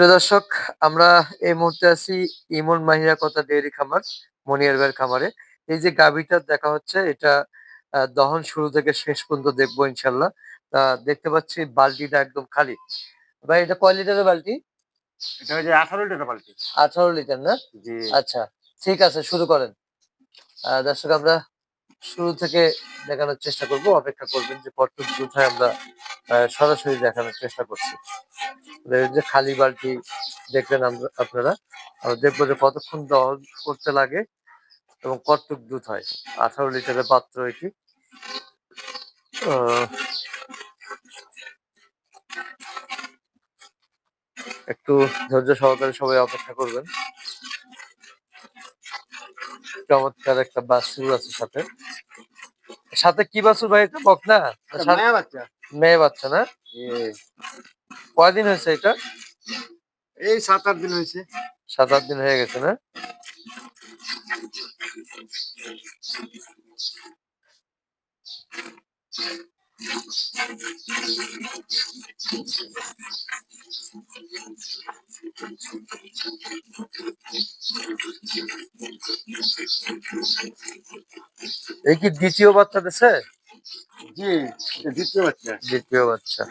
প্রিয় দর্শক আমরা এই মুহূর্তে আছি ইমন মাহিরা কথা ডেয়ারি খামার মনিয়ার ভাইয়ের খামারে। এই যে গাভীটা দেখা হচ্ছে এটা দহন শুরু থেকে শেষ পর্যন্ত দেখব ইনশাল্লাহ। তা দেখতে পাচ্ছি বালতিটা একদম খালি। ভাই এটা কয় লিটারের বালতি? এটা হচ্ছে আঠারো লিটার পাল্টি আঠারো লিটার না? জি। আচ্ছা ঠিক আছে শুরু করেন। আহ, দর্শক আমরা শুরু থেকে দেখানোর চেষ্টা করব, অপেক্ষা করবেন যে কতটুক দুধ হয় আমরা সরাসরি দেখানোর চেষ্টা করছি। যে খালি বালতি দেখলেন আমরা- আপনারা, আমরা দেখব যে কতক্ষণ দহন করতে লাগে এবং কতটুক দুধ হয়। আঠারো লিটারের পাত্র এটি। একটু ধৈর্য সহকারে সবাই অপেক্ষা করবেন। চমৎকার একটা বাছুর আছে সাথে। সাথে কি বাছুর ভাই? এটা বকনা না? বাচ্চা। মেয়ে বাচ্চা না? কয়দিন হয়েছে এটা? এই সাত আট দিন হয়েছে। সাত আট দিন হয়ে গেছে না? এই কি দ্বিতীয় বাচ্চা দিছে? জি দ্বিতীয় বাচ্চা। দ্বিতীয় বাচ্চা।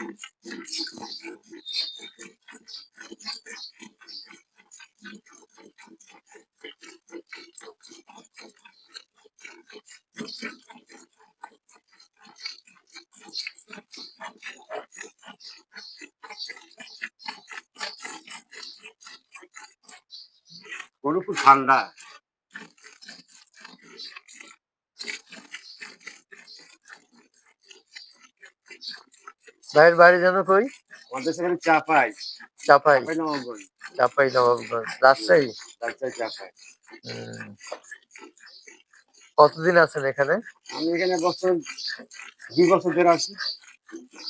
গরু খুব ঠান্ডা। ভাইয়ের বাড়ি যেন কই আমাদের সেখানে চাপাই চাপাই চাপাই নবাবগঞ্জ। রাজশাহী? রাজশাহী চা পাই। কতদিন আছেন এখানে? আমি এখানে বছর দুই বছর ধরে আছি।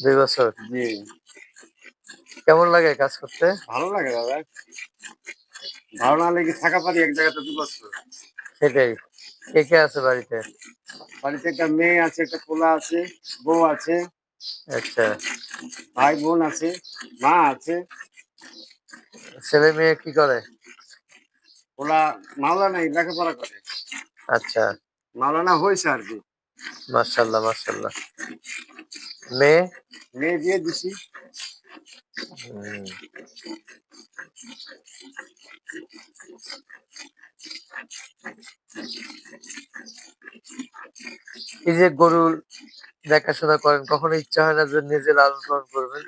দুই বছর? জি। কেমন লাগে কাজ করতে? ভালো লাগে দাদা। ভালো না লেগে থাকা পারি এক জায়গাতে দু বছর। সেটাই। কে কে আছে বাড়িতে? বাড়িতে একটা মেয়ে আছে একটা পোলা আছে বউ আছে। আচ্ছা। ভাই বোন আছে মা আছে। ছেলে মেয়ে কি করে? পোলা মাওলানা লেখাপড়া করে। আচ্ছা। মাওলানা হয়েছে আর কি। মার্শাল্লাহ মার্শাল্লাহ মেয়ে? মেয়ে দিয়ে দিছি। এই যে গরুর দেখাশোনা করেন কখনো ইচ্ছা হয় না যে নিজে লালন পালন করবেন?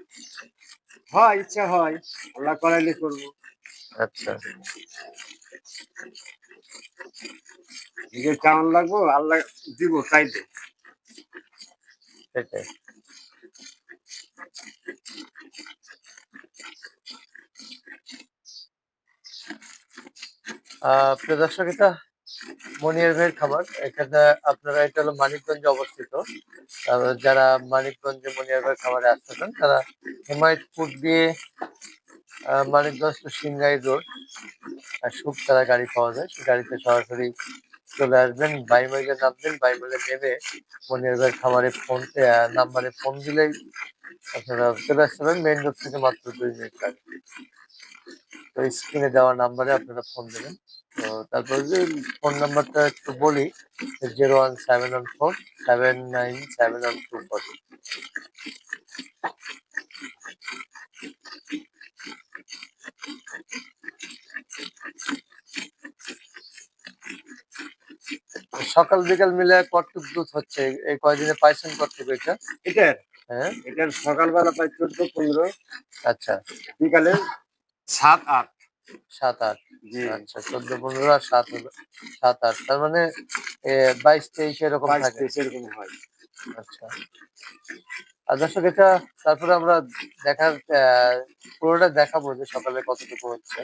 হয় ইচ্ছা হয়। আল্লাহ করাইলে করব। আচ্ছা। নিজের কেমন লাগবো আল্লাহ দিব দে সেটাই। প্রিয় দর্শক, এটা মনিয়ার ভাইয়ের এখানে আপনারা, এটা হলো মানিকগঞ্জে অবস্থিত। যারা মানিকগঞ্জে মনিয়ার ভাইয়ের খাবারে আসতেছেন তারা হেমায়তপুর দিয়ে মানিকগঞ্জ টু সিংগাই রোড শুকতারা গাড়ি পাওয়া যায়। সেই গাড়িতে সরাসরি চলে আসবেন। বাইমাইলে নামবেন, বাইমাইলে নেমে মনিয়ার ভাইয়ের খাবারে ফোন নাম্বারে ফোন দিলেই আপনারা চলে আসতে পারেন মেইন রোড থেকে মাত্র দুই মিনিট লাগে তো স্ক্রিনে দেওয়া নাম্বারে আপনারা ফোন দেবেন। তো তারপর যে ফোন নাম্বারটা একটু বলি zero one seven one four seven nine seven one two four সকাল বিকাল মিলে কতটুক দুধ হচ্ছে? এই কয়দিনে পাইছেন কতটুকু এটা? হ্যাঁ? এটার সকালবেলা প্রায় চোদ্দ পনেরো। আচ্ছা। বিকালে সাত আট। সাত আট। আচ্ছা চোদ্দ পনেরো আর সাত সাত আট। তার মানে বাইশ তেইশ এরকম থাকে। এরকম হয়। আচ্ছা। আর দর্শক এটা তারপরে আমরা দেখার আহ, পুরোটা দেখাবো যে সকালে কতটুকু হচ্ছে।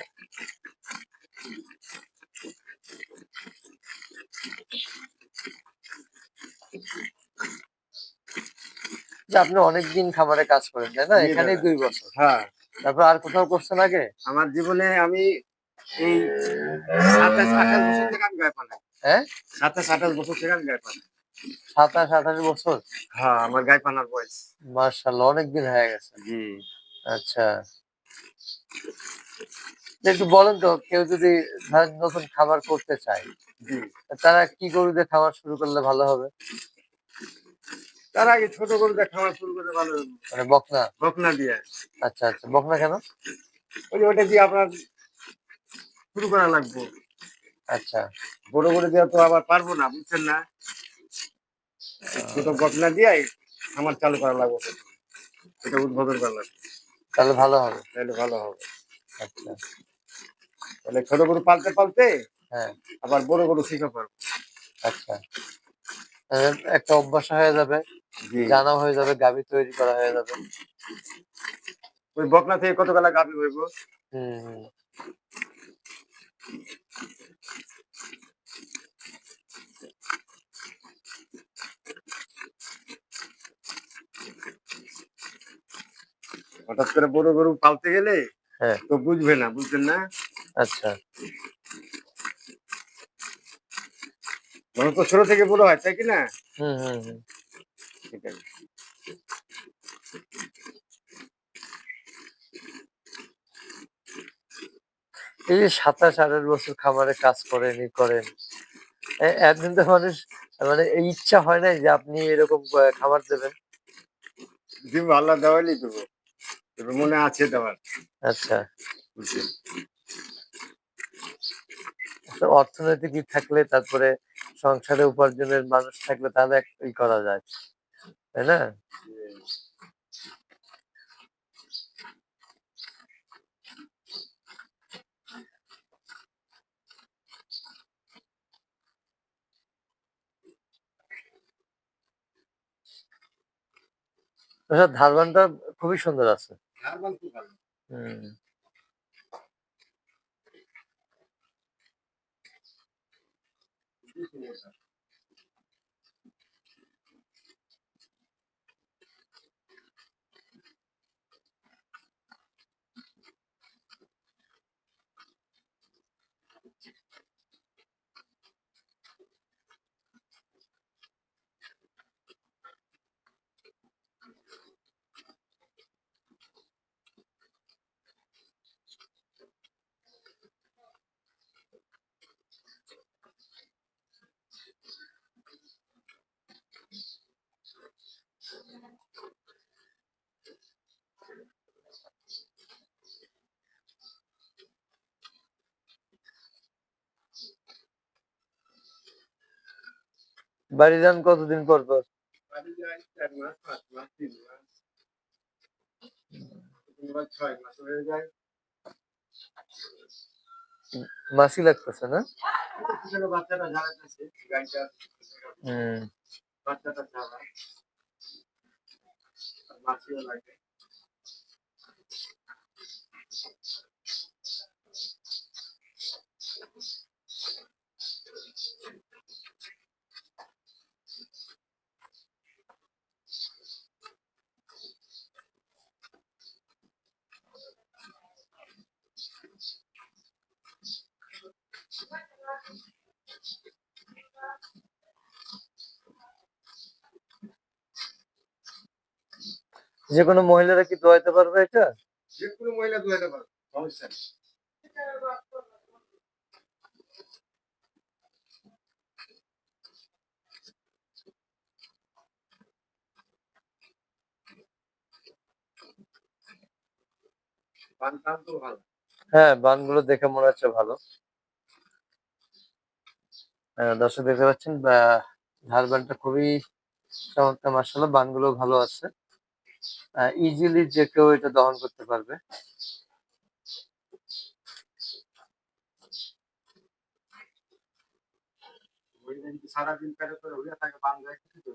যে আপনি অনেকদিন খামারে কাজ করেন তাই না? জি, এখানেই দুই বছর। হ্যাঁ। তারপর আর কোথাও করছেন আগে? আমার জীবনে আমি এই সাতাশ আঠাশ বছর থেকে আমি গায়ে পালাই হ্যাঁ? সাতাশ আঠাশ বছর থেকে আমি গায়ে পালাই সাতাশ আঠাশ বছর? হ্যাঁ আমার গায়ে পানার বয়স। মার্শাল্লাহ অনেক দিন হয়ে গেছে। জি। আচ্ছা। একটু বলেন তো কেউ যদি ধরেন নতুন খাবার করতে চায় জি। তারা কি গরু দিয়ে খাবার শুরু করলে ভালো হবে? তার আগে ছোট গরুটা খাওয়া শুরু করে ভালো। মানে বকনা? বকনা দিয়ে। আচ্ছা আচ্ছা বকনা কেন? ওই ওটা দিয়ে আপনার শুরু করা লাগবে। আচ্ছা। বড় করে দেওয়া তো আবার পারব না বুঝছেন না? ছোট বকনা দিয়ে আমার চালু করা লাগবে। এটা উদ্বোধন করা লাগবে তাহলে ভালো হবে। তাহলে ভালো হবে। আচ্ছা। তাহলে ছোট গরু পালতে পালতে হ্যাঁ। আবার বড় গরু শিখে পারব আচ্ছা। একটা অভ্যাস হয়ে যাবে। জানা হয়ে যাবে গাভী তৈরি করা হয়ে যাবে। ওই বকনা থেকে কত বেলা গাভি হইব? হুম হঠাৎ করে বড় গরু পালতে গেলে হ্যাঁ। তো বুঝবে না বুঝছেন না? আচ্ছা। মানুষ তো ছোট থেকে বড় হয় তাই কি না? হুম হুম হুম। সেটাই। এই যে সাতাশ আঠাশ বছর খামারে কাজ করেন ই করেন একদিন তো মানুষ মানে এই ইচ্ছা হয় না যে আপনি এরকম খাবার দেবেন? দিব আল্লাহ দেওয়ালি দেবো। তবে মনে আছে দেওয়ার। আচ্ছা। অর্থনৈতিক থাকলে তারপরে সংসারে উপার্জনের মানুষ থাকলে তাহলে ই করা যায়। তাই না? আচ্ছা ধারবানটা খুবই সুন্দর আছে। ভালো। বাড়ি যান কতদিন পর পর? মাস, হয়ে লাগতেছে না? ছোট বাচ্চাটা যে কোনো মহিলারা কি দোয়াইতে পারবে এটা? যে কোনো মহিলা ধুয়ে পারবে সমস্যা হ্যাঁ বানগুলো দেখে মনে হচ্ছে ভালো। দর্শক দেখতে পাচ্ছেন ধার বানটা খুবই চমৎকার মার্শাল্লাহ বানগুলো ভালো আছে। ইজিলি যে কেউ এটা দহন করতে পারবে। সারাদিন পেরে করে হইয়া থাকে, বান যায় কিছু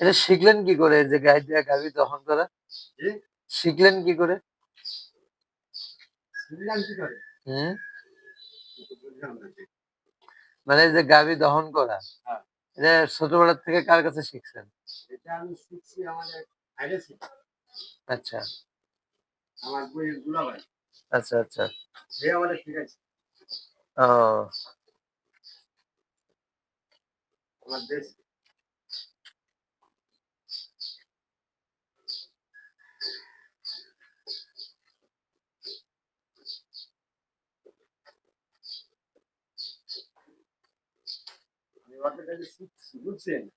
এটা শিখলেন কি করে? যে গাই দিয়ে গাভী দহন করা। শিখলেন কি করে? হম? মানে যে গাভী দহন করা। এটা ছোটবেলা থেকে কার কাছে শিখছেন? আচ্ছা।, আচ্ছা। আচ্ছা আচ্ছা। ও। আমার দেশ।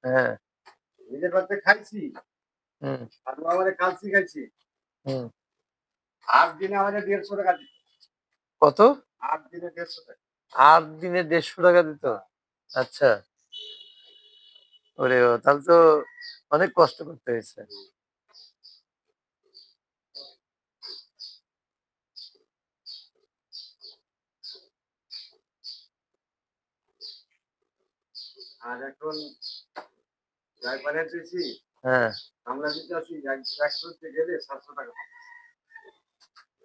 হ্যাঁ। নিজের বাড়িতে খাইছি। হুম। আর আমাদের কালসি খাইছি। হুম। আট দিনে আমাদের দেড়শো টাকা দিত। কত? আট দিনে দেড়শো টাকা। আট দিনে দেড়শো টাকা দিত? আচ্ছা। ওরে তাহলে তো অনেক কষ্ট করতে হয়েছে। আর এখন পারে দিয়েছি হ্যাঁ। আমরা যদি আছি একশো গেলে সাতশো টাকা।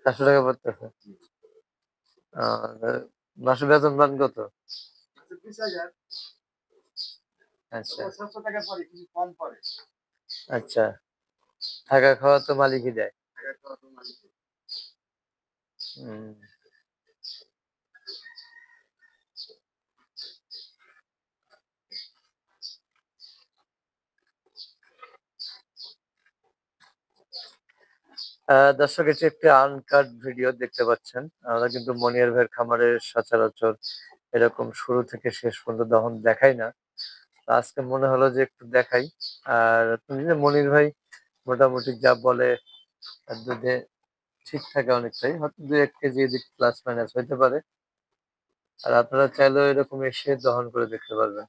চারশো টাকা পড়তেছে মাসে বেতন পান কত? আচ্ছা, বিশ হাজার। আচ্ছা। সাতশো টাকা পরে কিছু কম পরে আচ্ছা। থাকা খাওয়া তো মালিকই দেয়। টাকা তো অত মালিক নেই। হুম। দর্শক, এটি একটি আনকাট ভিডিও দেখতে পাচ্ছেন। আমরা কিন্তু মনিয়ার ভাইয়ের খামারের সচরাচর এরকম শুরু থেকে শেষ পর্যন্ত দহন দেখাই না। আজকে মনে হলো যে একটু দেখাই। আর মনির ভাই মোটামুটি যা বলে দুধে ঠিক থাকে অনেকটাই। হয়তো দু এক কেজি এদিক প্লাস মাইনাস হইতে পারে। আর আপনারা চাইলেও এরকম এসে দহন করে দেখতে পারবেন।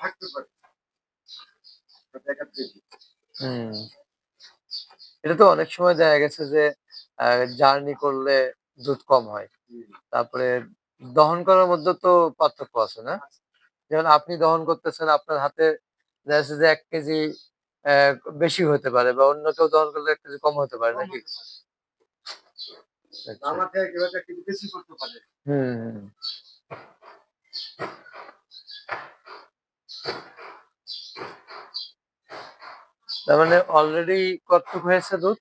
থাকতে। হুম এটা তো অনেক সময় দেখা গেছে যে জার্নি করলে দুধ কম হয়। তারপরে দহন করার মধ্যে তো পার্থক্য আছে না যেমন আপনি দহন করতেছেন আপনার হাতে দেখা যাচ্ছে যে এক কেজি আহ, বেশি হতে পারে বা অন্য কেউ দহন করলে এক কেজি কম হতে পারে নাকি আচ্ছা। আমাকে কেউ একটা কিছু বেশি করতে পারে হুম হুম। তার মানে অলরেডি কতটুক হয়েছে দুধ?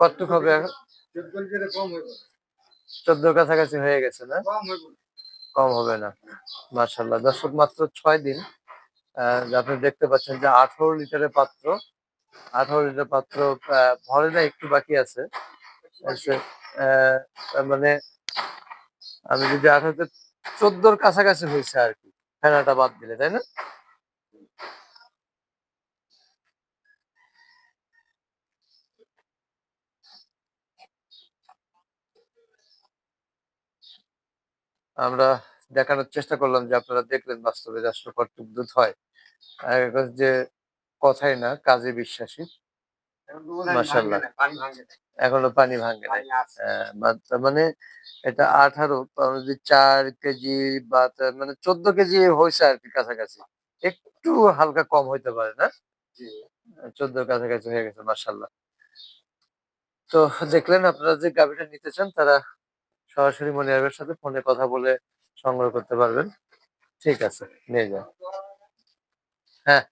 কতটুক হবে চোদ্দ কাছাকাছি হয়ে গেছে না? কম হবে না। মার্শাল্লাহ দর্শক, মাত্র ছয় দিন। আপনি দেখতে পাচ্ছেন যে আঠারো লিটারের পাত্র। আঠারো লিটার পাত্র ভরে না, একটু বাকি আছে। তার মানে আমি যদি আঠারোতে চোদ্দোর কাছাকাছি হয়েছে আর কি, ফেনাটা বাদ দিলে, তাই না? আমরা দেখানোর চেষ্টা করলাম যে আপনারা দেখলেন বাস্তবে যে আসলে কতটুক হয়। যে কথাই না কাজে বিশ্বাসী। মনে হয় না, এখনও পানি ভাঙে নাই। বা- মানে এটা আঠারো যদি চার কেজি বা মানে চোদ্দ কেজি হয়েছে আর কি কাছাকাছি। একটু হালকা কম হইতে পারে না? জি। চোদ্দোর কাছাকাছি হয়ে গেছে মার্শাল্লাহ তো দেখলেন আপনারা যে গাভিটা নিতে চান তারা সরাসরি মনি মনিয়ারের সাথে ফোনে কথা বলে সংগ্রহ করতে পারবেন। ঠিক আছে, নিয়ে যান। হ্যাঁ।